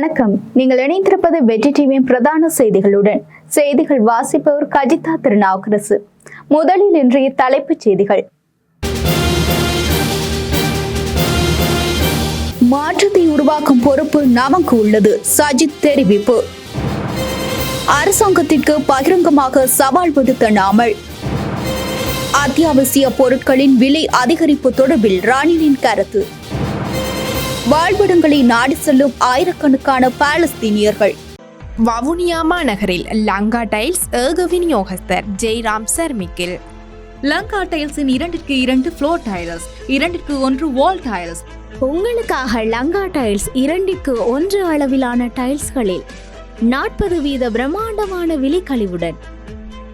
வணக்கம். நீங்கள் இணைந்திருப்பது வெற்றி டிவியின் பிரதான செய்திகளுடன். செய்திகள் வாசிப்பவர் கஜிதா திருநாவுக்கரசு. முதலில் இன்றைய தலைப்புச் செய்திகள். மாற்றத்தை உருவாக்கும் பொறுப்பு நமக்கு உள்ளது. சஜித் தெரிவிப்பு. அரசாங்கத்திற்கு பகிரங்கமாக சவால் விடுத்த நாமல். அத்தியாவசிய பொருட்களின் விலை அதிகரிப்பு தொடர்பில் ராணிலின் கருத்து. வாழ்விடங்களை நாடி செல்லும் ஆயிரக்கணக்கான பாலஸ்தீனியர்கள். வவுனியா மாநகரில் லங்கா டைல்ஸ் ஏக விநியோகஸ்தர் ஜெய்ராம் சர்மிக்கில். லங்கா டைல்ஸின் இரண்டிற்கு இரண்டு ஃப்ளோர் டைல்ஸ் இரண்டிற்கு ஒன்று வால் டைல்ஸ் உங்களுக்காக லங்கா டைல்ஸ் இரண்டிற்கு ஒன்று அளவிலான டைல்ஸ்களில் நாற்பது வீத பிரம்மாண்டமான விலைக்கழிவுடன்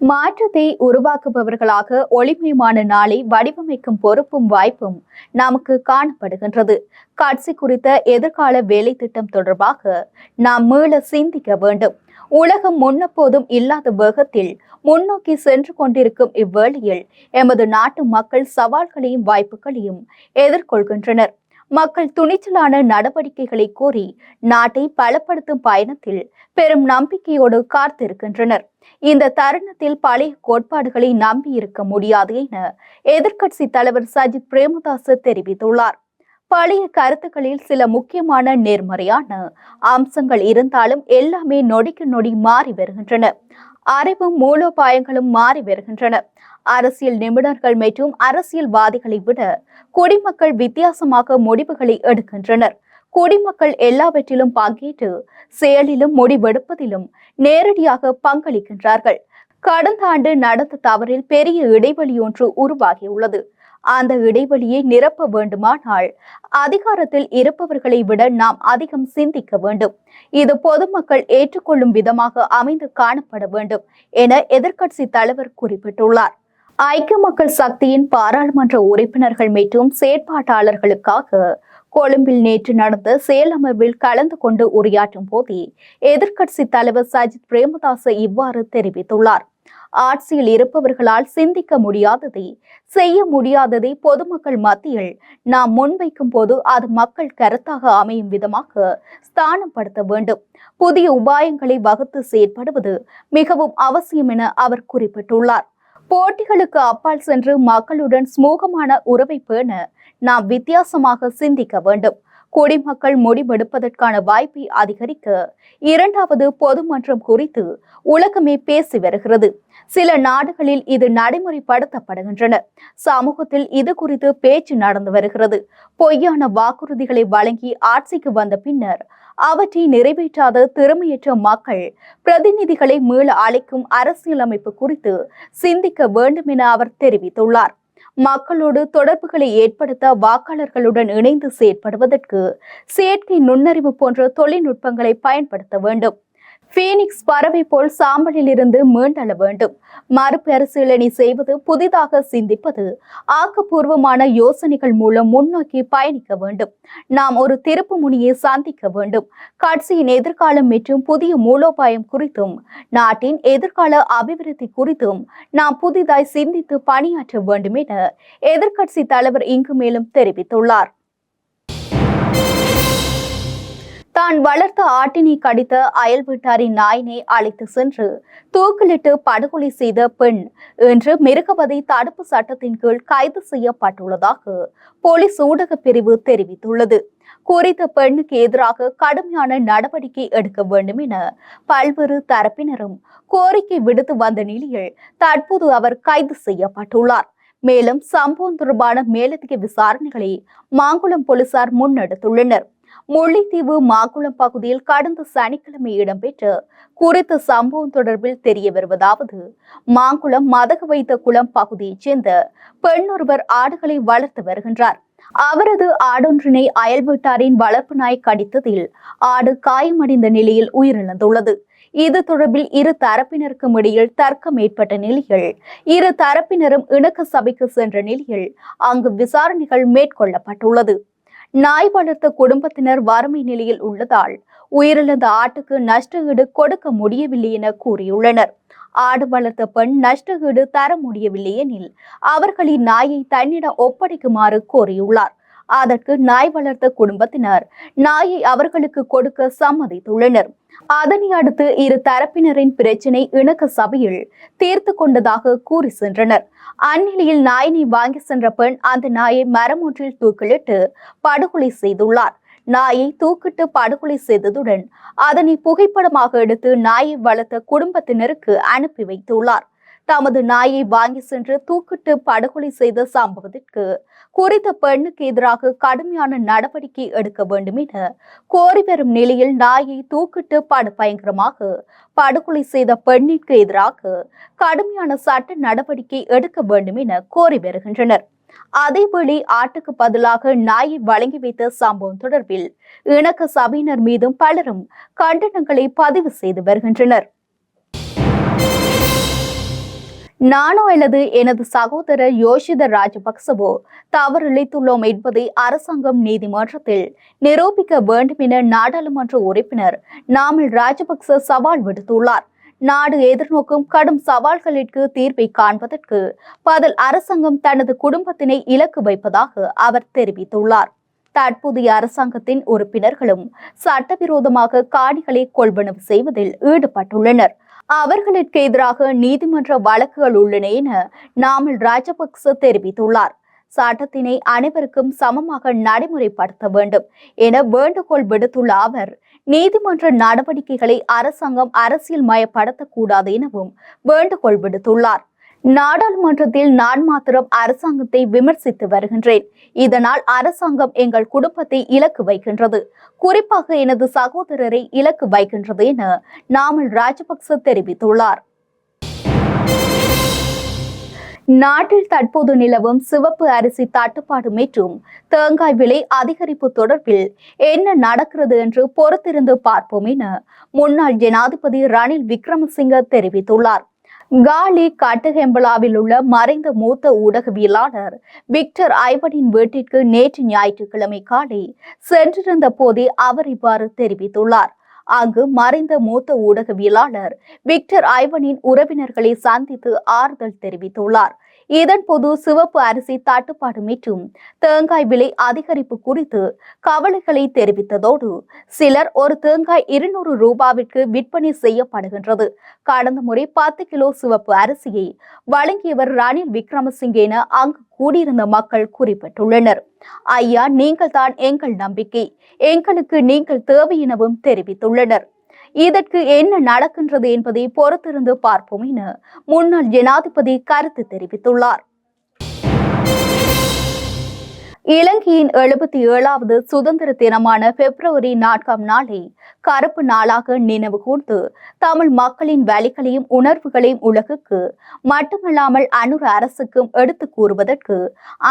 மாற்றத்தை உருவாக்குபவர்களாக ஒளிமயமான நாளை வடிவமைக்கும் பொறுப்பும் வாய்ப்பும் நமக்கு காணப்படுகின்றது. கட்சி குறித்த எதிர்கால வேலை திட்டம் தொடர்பாக நாம் மீள சிந்திக்க வேண்டும். உலகம் முன்னப்போதும் இல்லாத வேகத்தில் முன்னோக்கி சென்று கொண்டிருக்கும் இவ்வேளையில் எமது நாட்டு மக்கள் சவால்களையும் வாய்ப்புகளையும் எதிர்கொள்கின்றனர். மக்கள் துணிச்சலான நடவடிக்கைகளை கோரி நாட்டை பலப்படுத்தும் பயணத்தில் பெரும் நம்பிக்கையோடு காத்திருக்கின்றனர். இந்த தருணத்தில் பழைய கோட்பாடுகளை நம்பியிருக்க முடியாது என எதிர்க்கட்சி தலைவர் சஜித் பிரேமதாச தெரிவித்துள்ளார். பழைய கருத்துக்களில் சில முக்கியமான நேர்மறையான அம்சங்கள் இருந்தாலும் எல்லாமே நொடிக்கு நொடி மாறி வருகின்றன. அறிவும் மூலோபாயங்களும் மாறி வருகின்றன. அரசியல் நிபுணர்கள் மற்றும் அரசியல்வாதிகளை விட குடிமக்கள் வித்தியாசமாக முடிவுகளை எடுக்கின்றனர். குடிமக்கள் எல்லாவற்றிலும் பங்கேற்று செயலிலும் முடிவெடுப்பதிலும் நேரடியாக பங்களிக்கின்றார்கள். கடந்த ஆண்டு நடந்த தவறில் பெரிய இடைவெளி ஒன்று உருவாகியுள்ளது. அந்த இடைவெளியை நிரப்ப வேண்டுமானால் அதிகாரத்தில் இருப்பவர்களை விட நாம் அதிகம் சிந்திக்க வேண்டும். இது பொதுமக்கள் ஏற்றுக்கொள்ளும் விதமாக அமைந்து காணப்பட வேண்டும் என எதிர்க்கட்சி தலைவர் குறிப்பிட்டுள்ளார். ஐக்கிய மக்கள் சக்தியின் பாராளுமன்ற உறுப்பினர்கள் மற்றும் செயற்பாட்டாளர்களுக்காக கொழும்பில் நேற்று நடந்த செயலமர்வில் கலந்து கொண்டு உரையாற்றும் போதே எதிர்க்கட்சி தலைவர் சஜித் பிரேமதாச இவ்வாறு தெரிவித்துள்ளார். ஆட்சியில் இருப்பவர்களால் சிந்திக்க முடியாததை செய்ய முடியாததை பொதுமக்கள் மத்தியில் நாம் முன்வைக்கும் போது அது மக்கள் கருத்தாக அமையும் விதமாக ஸ்தானப்படுத்த வேண்டும். புதிய உபாயங்களை வகுத்து செயற்படுவது மிகவும் அவசியம் என அவர் குறிப்பிட்டுள்ளார். போட்டிகளுக்கு அப்பால் சென்று மக்களுடன் சுமூகமான உறவை பேண நாம் வித்தியாசமாக சிந்திக்க வேண்டும். குடிமக்கள் முடிவெடுப்பதற்கான வாய்ப்பை அதிகரிக்க இரண்டாவது பொது மன்றம் குறித்து உலகமே பேசி வருகிறது. சில நாடுகளில் இது நடைமுறைப்படுத்தப்படுகின்றன. சமூகத்தில் இது குறித்து பேச்சு நடந்து வருகிறது. பொய்யான வாக்குறுதிகளை வழங்கி ஆட்சிக்கு வந்த பின்னர் அவற்றை நிறைவேற்றாத திறமையற்ற மக்கள் பிரதிநிதிகளை மீள அழைக்கும் அரசியலமைப்பு குறித்து சிந்திக்க வேண்டும் என அவர் தெரிவித்துள்ளார். மக்களோடு தொடர்புகளை ஏற்படுத்த வாக்காளர்களுடன் இணைந்து செயற்படுவதற்கு செயற்கை நுண்ணறிவு போன்ற தொழில்நுட்பங்களை பயன்படுத்த வேண்டும். பீனிக்ஸ் பறவை போல் சாம்பலில் இருந்து மீண்டள வேண்டும் மறுபரிசீலனை செய்வது புதிதாக சிந்திப்பது ஆக்கப்பூர்வமான யோசனைகள் மூலம் முன்னோக்கி பயணிக்க வேண்டும். நாம் ஒரு திருப்பு முனியை சந்திக்க வேண்டும். கட்சியின் எதிர்காலம் மற்றும் புதிய மூலோபாயம் குறித்தும் நாட்டின் எதிர்கால அபிவிருத்தி குறித்தும் நாம் புதிதாய் சிந்தித்து பணியாற்ற வேண்டும் என எதிர்க்கட்சி தலைவர் இங்கு மேலும் தெரிவித்துள்ளார். தான் வளர்த்த ஆட்டினை கடித்த அயல் வீட்டாரின் நாயினை அழைத்து சென்று தூக்கிலிட்டு படுகொலை செய்த பெண் இன்று மிருகவதை தடுப்பு சட்டத்தின் கீழ் கைது செய்யப்பட்டுள்ளதாக போலீஸ் ஊடக பிரிவு தெரிவித்துள்ளது. குறித்த பெண்ணுக்கு எதிராக கடுமையான நடவடிக்கை எடுக்க வேண்டும் என பல்வேறு தரப்பினரும் கோரிக்கை விடுத்து வந்த நிலையில் தற்போது அவர் கைது செய்யப்பட்டுள்ளார். மேலும் சம்பவம் தொடர்பான மேலதிக விசாரணைகளை மாங்குளம் போலீசார் முன்னெடுத்துள்ளனர். முல்லைத்தீவு மாக்குளம் பகுதியில் கடந்த சனிக்கிழமை இடம்பெற்ற குறித்த சம்பவம் தொடர்பில் தெரிய வருவதாவது மாங்குளம் மதகு வைத்த குளம் பகுதியைச் சேர்ந்த பெண் ஒருவர் ஆடுகளை வளர்த்து வருகின்றார். அவரது ஆடொன்றினை அயல் வீட்டாரின் வளர்ப்பு நாய் கடித்ததில் ஆடு காயமடைந்த நிலையில் உயிரிழந்துள்ளது. இது தொடர்பில் இரு தரப்பினருக்கும் இடையில் தர்க்கம் ஏற்பட்ட நிலையில் இரு தரப்பினரும் இணக்க சபைக்கு சென்ற நிலையில் அங்கு விசாரணைகள் மேற்கொள்ளப்பட்டுள்ளது. நாய் வளர்த்த குடும்பத்தினர் வறுமை நிலையில் உள்ளதால் உயிரிழந்த ஆட்டுக்கு நஷ்டஈடு கொடுக்க முடியவில்லை என கூறியுள்ளனர். ஆடு வளர்த்த பெண் நஷ்டஈடு தர முடியவில்லை எனில் அவர்களின் நாயை தன்னிடம் ஒப்படைக்குமாறு கோரியுள்ளார். அதற்கு நாய் வளர்த்த குடும்பத்தினர் நாயை அவர்களுக்கு கொடுக்க சம்மதித்துள்ளனர். அதனை அடுத்து இரு தரப்பினரின் பிரச்சினை இணக்க சபையில் தீர்த்து கொண்டதாக கூறி சென்றனர். அந்நிலையில் நாயினை வாங்கி சென்ற பெண் அந்த நாயை மரம் ஒன்றில் தூக்கிலிட்டு படுகொலை செய்துள்ளார். நாயை தூக்கிட்டு படுகொலை செய்ததுடன் அதனை புகைப்படமாக எடுத்து நாயை வளர்த்த குடும்பத்தினருக்கு அனுப்பி வைத்துள்ளார். தமது நாயை வாங்கி சென்று தூக்கிட்டு படுகொலை செய்த சம்பவத்திற்கு குறித்த பெண்ணுக்கு எதிராக கடுமையான நடவடிக்கை எடுக்க வேண்டும் என கோரி வரும் நிலையில் நாயை தூக்கிட்டு படு பயங்கரமாக படுகொலை செய்த பெண்ணிற்கு எதிராக கடுமையான சட்ட நடவடிக்கை எடுக்க வேண்டும் என கோரி வருகின்றனர். அதேவேளை ஆட்டுக்கு பதிலாக நாயை வழங்கி வைத்த சம்பவம் தொடர்பில் இணக்க சபையினர் மீதும் பலரும் கண்டனங்களை பதிவு செய்து வருகின்றனர். நானோ அல்லது எனது சகோதரர் யோஷித ராஜபக்சவோ தவறிழைத்துள்ளோம் என்பதை அரசாங்கம் நீதிமன்றத்தில் நிரூபிக்க வேண்டும் என நாடாளுமன்ற உறுப்பினர் நாமல் ராஜபக்ச சவால் விடுத்துள்ளார். நாடு எதிர்நோக்கும் கடும் சவால்களிற்கு தீர்வை காண்பதற்கு பதில் அரசாங்கம் தனது குடும்பத்தினை இலக்கு வைப்பதாக அவர் தெரிவித்துள்ளார். தற்போதைய அரசாங்கத்தின் உறுப்பினர்களும் சட்டவிரோதமாக காணிகளை கொள்வனவு செய்வதில் ஈடுபட்டுள்ளனர். அவர்களுக்கு எதிராக நீதிமன்ற வழக்குகள் உள்ளன என நாமல் ராஜபக்ச தெரிவித்துள்ளார். சட்டத்தினை அனைவருக்கும் சமமாக நடைமுறைப்படுத்த வேண்டும் என வேண்டுகோள் விடுத்துள்ள அவர் நீதிமன்ற நடவடிக்கைகளை அரசாங்கம் அரசியல் மயப்படுத்தக்கூடாது எனவும் வேண்டுகோள் விடுத்துள்ளார். நாடாளுமன்றத்தில் நான் மாத்திரம் அரசாங்கத்தை விமர்சித்து வருகின்றேன். இதனால் அரசாங்கம் எங்கள் குடும்பத்தை இலக்கு வைக்கின்றது. குறிப்பாக எனது சகோதரரை இலக்கு வைக்கின்றது என நாமல் ராஜபக்ச தெரிவித்துள்ளார். நாட்டில் தற்போது நிலவும் சிவப்பு அரிசி தட்டுப்பாடு மற்றும் தேங்காய் விலை அதிகரிப்பு தொடர்பில் என்ன நடக்கிறது என்று பொறுத்திருந்து பார்ப்போம் என முன்னாள் ஜனாதிபதி ரணில் விக்ரமசிங்க தெரிவித்துள்ளார். காலி கட்டகெம்பலாவில் உள்ள மறைந்த மூத்த ஊடகவியலாளர் விக்டர் ஐவனின் வீட்டிற்கு நேற்று ஞாயிற்றுக்கிழமை காலை சென்றிருந்த போதே அவர் இவ்வாறு தெரிவித்துள்ளார். அங்கு மறைந்த மூத்த ஊடகவியலாளர் விக்டர் ஐவனின் உறவினர்களை சந்தித்து ஆறுதல் தெரிவித்துள்ளார். இதன்போது சிவப்பு அரிசி தட்டுப்பாடு மற்றும் தேங்காய் விலை அதிகரிப்பு குறித்து கவலைகளை தெரிவித்ததோடு சிலர் ஒரு தேங்காய் இருநூறு ரூபாவிற்கு விற்பனை செய்யப்படுகின்றது. கடந்த முறை பத்து கிலோ சிவப்பு அரிசியை வழங்கியவர் ரணில் விக்ரமசிங்கே என அங்கு கூடியிருந்த மக்கள் குறிப்பிட்டுள்ளனர். ஐயா நீங்கள் தான் எங்கள் நம்பிக்கை. எங்களுக்கு நீங்கள் தேவை எனவும் தெரிவித்துள்ளனர். இதற்கு என்ன நடக்கின்றது என்பதை பொறுத்திருந்து பார்ப்போம் என முன்னாள் ஜனாதிபதி கருத்து தெரிவித்துள்ளார். இலங்கையின் எழுபத்தி ஏழாவது சுதந்திர தினமான பிப்ரவரி நான்காம் நாளை கருப்பு நாளாக நினைவு கூர்ந்து தமிழ் மக்களின் வழிகளையும் உணர்வுகளையும் உலகுக்கு மட்டுமல்லாமல் அனுர அரசுக்கும் எடுத்து கூறுவதற்கு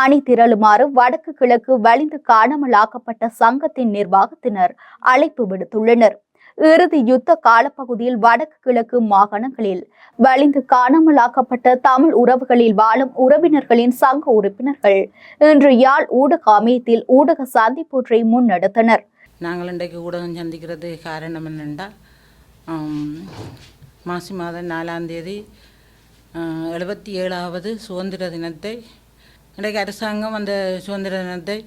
அணி திரளுமாறு வடக்கு கிழக்கு வலிந்து காணாமலாக்கப்பட்ட சங்கத்தின் நிர்வாகத்தினர் அழைப்பு விடுத்துள்ளனர். இறுதி யுத்த காலப்பகுதியில் வடக்கு கிழக்கு மாகாணங்களில் வலிந்து காணாமலாக்கப்பட்ட தமிழ் உறவுகளில் வாழும் உறவினர்களின் சங்க உறுப்பினர்கள் இன்று யாழ் ஊடக அமையத்தில் ஊடக சந்திப்பொன்றை முன்னெடுத்தனர். நாங்கள் இன்றைக்கு ஊடகம் சந்திக்கிறது காரணம் என்னென்றா மாசி மாதம் நாலாம் தேதி எழுபத்தி ஏழாவது சுதந்திர தினத்தை இன்றைக்கு அரசாங்கம் அந்த சுதந்திர தினத்தை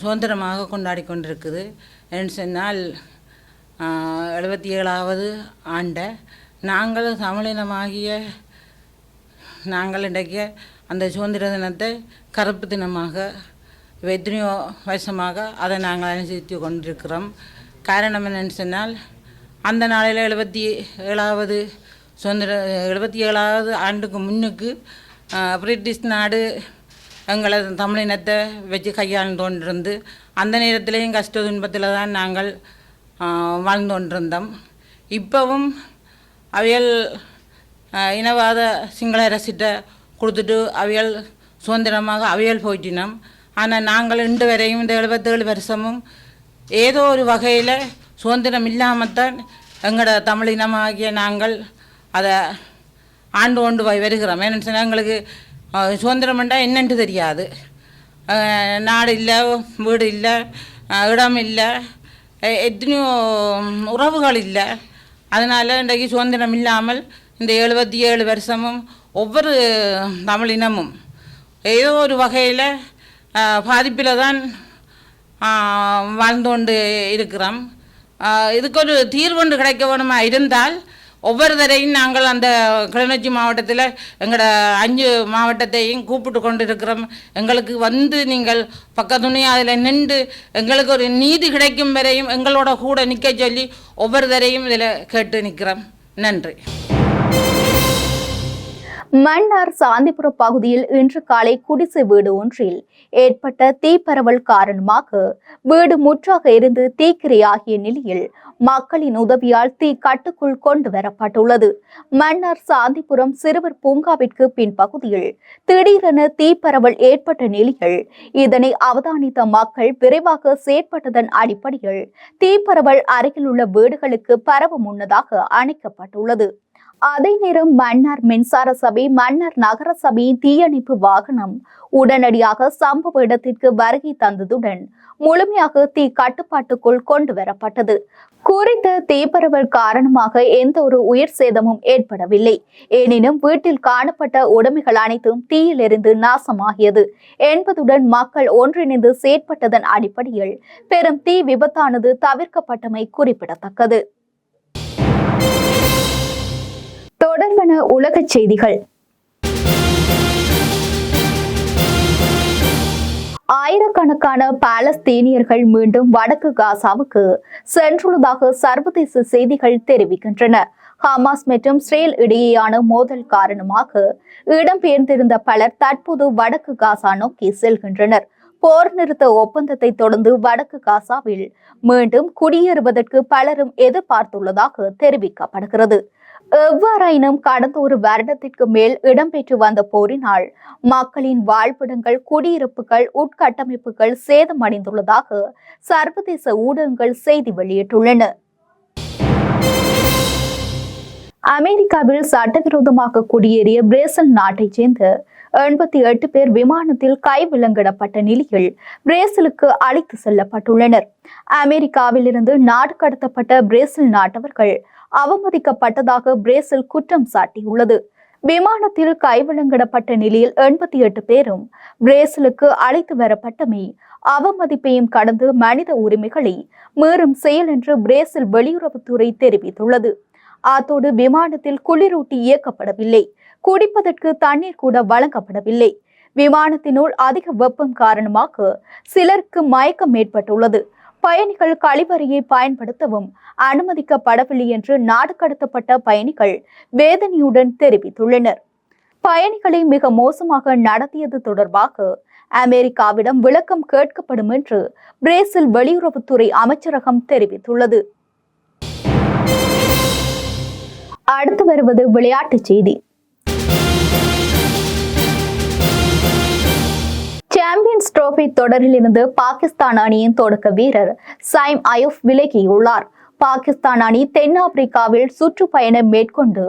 சுதந்திரமாக கொண்டாடி கொண்டிருக்குது. என்று சொன்னால் எழுபத்தி ஏழாவது ஆண்டை நாங்கள் தமிழினமாகிய நாங்கள் இன்றைக்கு அந்த சுதந்திர தினத்தை கருப்பு தினமாக எத்தனையோ வருஷமாக அதை நாங்கள் அனுசரித்து கொண்டிருக்கிறோம். காரணம் என்னன்னு சொன்னால் அந்த நாளில் எழுபத்தி ஏழாவது சுதந்திர எழுபத்தி ஏழாவது ஆண்டுக்கு முன்னுக்கு பிரிட்டிஷ் நாடு எங்களை தமிழினத்தை வச்சு கையாண்டு கொண்டிருந்து அந்த நேரத்திலேயும் கஷ்ட துன்பத்தில் தான் நாங்கள் வாழ்ந்து கொண்டிருந்தோம் இப்போவும் அவையல் இனவாத சிங்கள அரசிட்ட கொடுத்துட்டு அவையல் சுதந்திரமாக அவையல் போயிட்டினோம் ஆனால் நாங்கள் இன்று வரையும் இந்த எழுபத்தேழு வருஷமும் ஏதோ ஒரு வகையில் சுதந்திரம் இல்லாமல் தான் எங்களோட தமிழினமாகிய நாங்கள் அதை ஆண்டு கொண்டு போய் வருகிறோம். ஏன்னு சொன்னால் எங்களுக்கு அஹ், சுதந்திரம் என்றால் என்னன்ட்டு தெரியாது. நாடு இல்லை வீடு இல்லை இடம் இல்லை எத்தனையோ உறவுகள் இல்லை அதனால் இன்றைக்கு சுதந்திரம் இல்லாமல் இந்த எழுபத்தி ஏழு வருஷமும் ஒவ்வொரு தமிழினமும் ஏதோ ஒரு வகையில் பாதிப்பில் தான் வாழ்ந்து கொண்டு இருக்கிறோம். இதுக்கு ஒரு தீர்வொன்று கிடைக்க வேணுமா? இருந்தால் ஒவ்வொரு தடையும் நாங்கள் அந்த கிளிநொச்சி மாவட்டத்தில் எங்களோட அஞ்சு மாவட்டத்தையும் கூப்பிட்டு கொண்டு இருக்கிறோம் எங்களுக்கு வந்து நீங்கள் பக்கத்துணையாக அதில் நின்று எங்களுக்கு ஒரு நீதி கிடைக்கும் வரையும் எங்களோட கூட நிற்க சொல்லி ஒவ்வொரு தடையும் இதில் கேட்டு நிற்கிறோம் நன்றி. மன்னார் சாந்திபுரம் பகுதியில் இன்று காலை குடிசை வீடு ஒன்றில் ஏற்பட்ட தீப்பரவல் காரணமாக வீடு முற்றாக இருந்து தீக்கிரையாகிய நிலையில் மக்களின் உதவியால் தீ கட்டுக்குள் கொண்டு வரப்பட்டுள்ளது. மன்னார் சாந்திபுரம் சிறுவர் பூங்காவிற்கு பின்பகுதியில் திடீரென தீப்பரவல் ஏற்பட்ட நிலையில் இதனை அவதானித்த மக்கள் விரைவாக செயற்பட்டதன் அடிப்படையில் தீப்பரவல் அருகில் உள்ள வீடுகளுக்கு பரவ முன்னதாக அணைக்கப்பட்டுள்ளது. அதே நேரம் மன்னார் மின்சார சபை மன்னார் நகர சபை தீயணைப்பு வாகனம் உடனடியாக சம்பவ இடத்திற்கு வருகை தந்ததுடன் முழுமையாக தீ கட்டுப்பாட்டுக்குள் கொண்டு வரப்பட்டது. குறித்த தீப்பரவல் காரணமாக எந்த ஒரு உயிர் சேதமும் ஏற்படவில்லை. எனினும் வீட்டில் காணப்பட்ட உடைமைகள் அனைத்தும் தீயிலிருந்து நாசமாகியது. என்பதுடன் மக்கள் ஒன்றிணைந்து செயற்பட்டதன் அடிப்படையில் பெரும் தீ விபத்தானது தவிர்க்கப்பட்டமை குறிப்பிடத்தக்கது. தொடர்பன உலகச் செய்திகள். ஆயிரக்கணக்கான பாலஸ்தீனியர்கள் மீண்டும் வடக்கு காசாவுக்கு சென்றுள்ளதாக சர்வதேச செய்திகள் தெரிவிக்கின்றன. ஹமாஸ் மற்றும் இஸ்ரேல் இடையேயான மோதல் காரணமாக இடம்பெயர்ந்திருந்த பலர் தற்போது வடக்கு காசா நோக்கி செல்கின்றனர். போர் நிறுத்த ஒப்பந்தத்தை தொடர்ந்து வடக்கு காசாவில் மீண்டும் குடியேறுவதற்கு பலரும் எதிர்பார்த்துள்ளதாக தெரிவிக்கப்படுகிறது. எவ்வாறாயினும் கடந்த ஒரு வருடத்திற்கு மேல் இடம்பெற்று வந்த போரினால் மக்களின் வாழ்விடங்கள் குடியிருப்புகள் உட்கட்டமைப்புகள் சேதமடைந்துள்ளதாக சர்வதேச ஊடகங்கள் செய்தி வெளியிட்டுள்ளன. அமெரிக்காவில் சட்டவிரோதமாக குடியேறிய பிரேசில் நாட்டைச் சேர்ந்த எண்பத்தி எட்டு பேர் விமானத்தில் கைவிலங்கிடப்பட்ட நிலையில் பிரேசிலுக்கு அழைத்து செல்லப்பட்டுள்ளனர். அமெரிக்காவிலிருந்து நாடு கடத்தப்பட்ட பிரேசில் நாட்டவர்கள் அவமதிக்கப்பட்டதாக பிரேசில் குற்றம் சாட்டியுள்ளது. விமானத்தில் கைவழங்கிடப்பட்ட நிலையில் எண்பத்தி எட்டு பேரும் பிரேசிலுக்கு அழைத்து வரப்பட்டமை அவமதிப்பையும் கடந்து மனித உரிமைகளை மீறும் செயல் என்று பிரேசில் வெளியுறவுத்துறை தெரிவித்துள்ளது. அத்தோடு விமானத்தில் குளிரூட்டி இயக்கப்படவில்லை. குடிப்பதற்கு தண்ணீர் கூட வழங்கப்படவில்லை. விமானத்தினுள் அதிக வெப்பம் காரணமாக சிலருக்கு மயக்கம் ஏற்பட்டுள்ளது. பயணிகள் கழிவறையை பயன்படுத்தவும் அனுமதிக்கப்படவில்லை என்று நாடு கடத்தப்பட்ட பயணிகள் வேதனையுடன் தெரிவித்துள்ளனர். பயணிகளை மிக மோசமாக நடத்தியது தொடர்பாக அமெரிக்காவிடம் விளக்கம் கேட்கப்படும் என்று பிரேசில் வெளியுறவுத்துறை அமைச்சரகம் தெரிவித்துள்ளது. அடுத்து வருவது விளையாட்டுச் செய்தி. சாம்பியன்ஸ் டிரோபி தொடரில் இருந்து பாகிஸ்தான் அணியின் தொடக்க வீரர் சைம் அயூப் விலகியுள்ளார். பாகிஸ்தான் அணி தென்னாப்பிரிக்காவில் சுற்றுப்பயணம் மேற்கொண்டு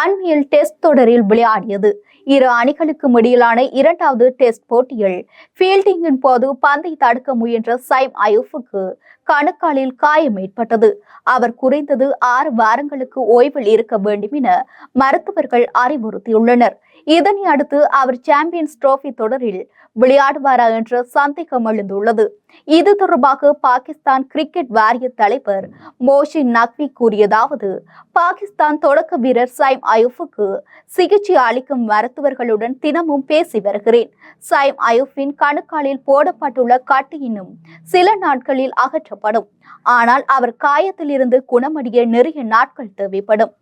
அண்மையில் டெஸ்ட் தொடரில் விளையாடியது. இரு அணிகளுக்கும் இடையிலான இரண்டாவது டெஸ்ட் போட்டியில் ஃபீல்டிங்கின் போது பந்தை தடுக்க முயன்ற சைம் அயூஃபுக்கு கணுக்காலில் காயம் ஏற்பட்டது. அவர் குறைந்தது ஆறு வாரங்களுக்கு ஓய்வில் இருக்க வேண்டும் என மருத்துவர்கள் அறிவுறுத்தியுள்ளனர். இதனை அடுத்து அவர் சாம்பியன்ஸ் டிரோபி தொடரில் விளையாடுவாரா என்ற சந்தேகம் எழுந்துள்ளது. இது தொடர்பாக பாகிஸ்தான் கிரிக்கெட் வாரிய தலைவர் மோஷின் நக்வி கூறியதாவது பாகிஸ்தான் தொடக்க வீரர் சைம் அயூஃபுக்கு சிகிச்சை அளிக்கும் மருத்துவர்களுடன் தினமும் பேசி வருகிறேன். சைம் அயூஃபின் கணுக்காலில் போடப்பட்டுள்ள கட்டு இன்னும் சில நாட்களில் அகற்றப்படும். ஆனால் அவர் காயத்திலிருந்து குணமடைய நிறைய நாட்கள் தேவைப்படும்.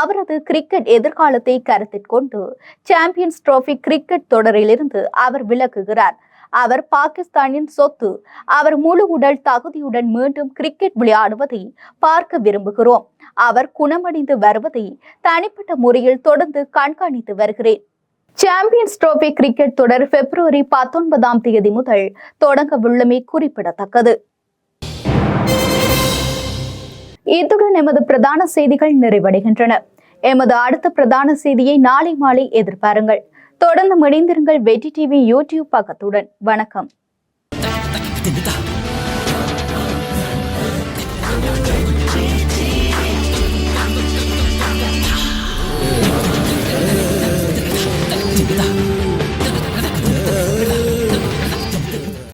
அவரது கிரிக்கெட் எதிர்காலத்தை கருத்தில் கொண்டு சாம்பியன்ஸ் டிரோபி கிரிக்கெட் தொடரிலிருந்து அவர் விலகுகிறார். அவர் பாகிஸ்தானின் சொத்து அவர் முழு உடல் தகுதியுடன் மீண்டும் கிரிக்கெட் விளையாடுவதை பார்க்க விரும்புகிறோம். அவர் குணமடைந்து வருவதை தனிப்பட்ட முறையில் தொடர்ந்து கண்காணித்து வருகிறேன். சாம்பியன்ஸ் டிரோபி கிரிக்கெட் தொடர் பிப்ரவரி பத்தொன்பதாம் தேதி முதல் தொடங்க உள்ளமை குறிப்பிடத்தக்கது. இத்துடன் எமது பிரதான செய்திகள் நிறைவடைகின்றன. எமது அடுத்த பிரதான செய்தியை நாளை மாலை எதிர்பாருங்கள். தொடர்ந்து இணைந்திருங்கள் வெற்றி டிவி யூடியூப் பக்கத்துடன். வணக்கம்.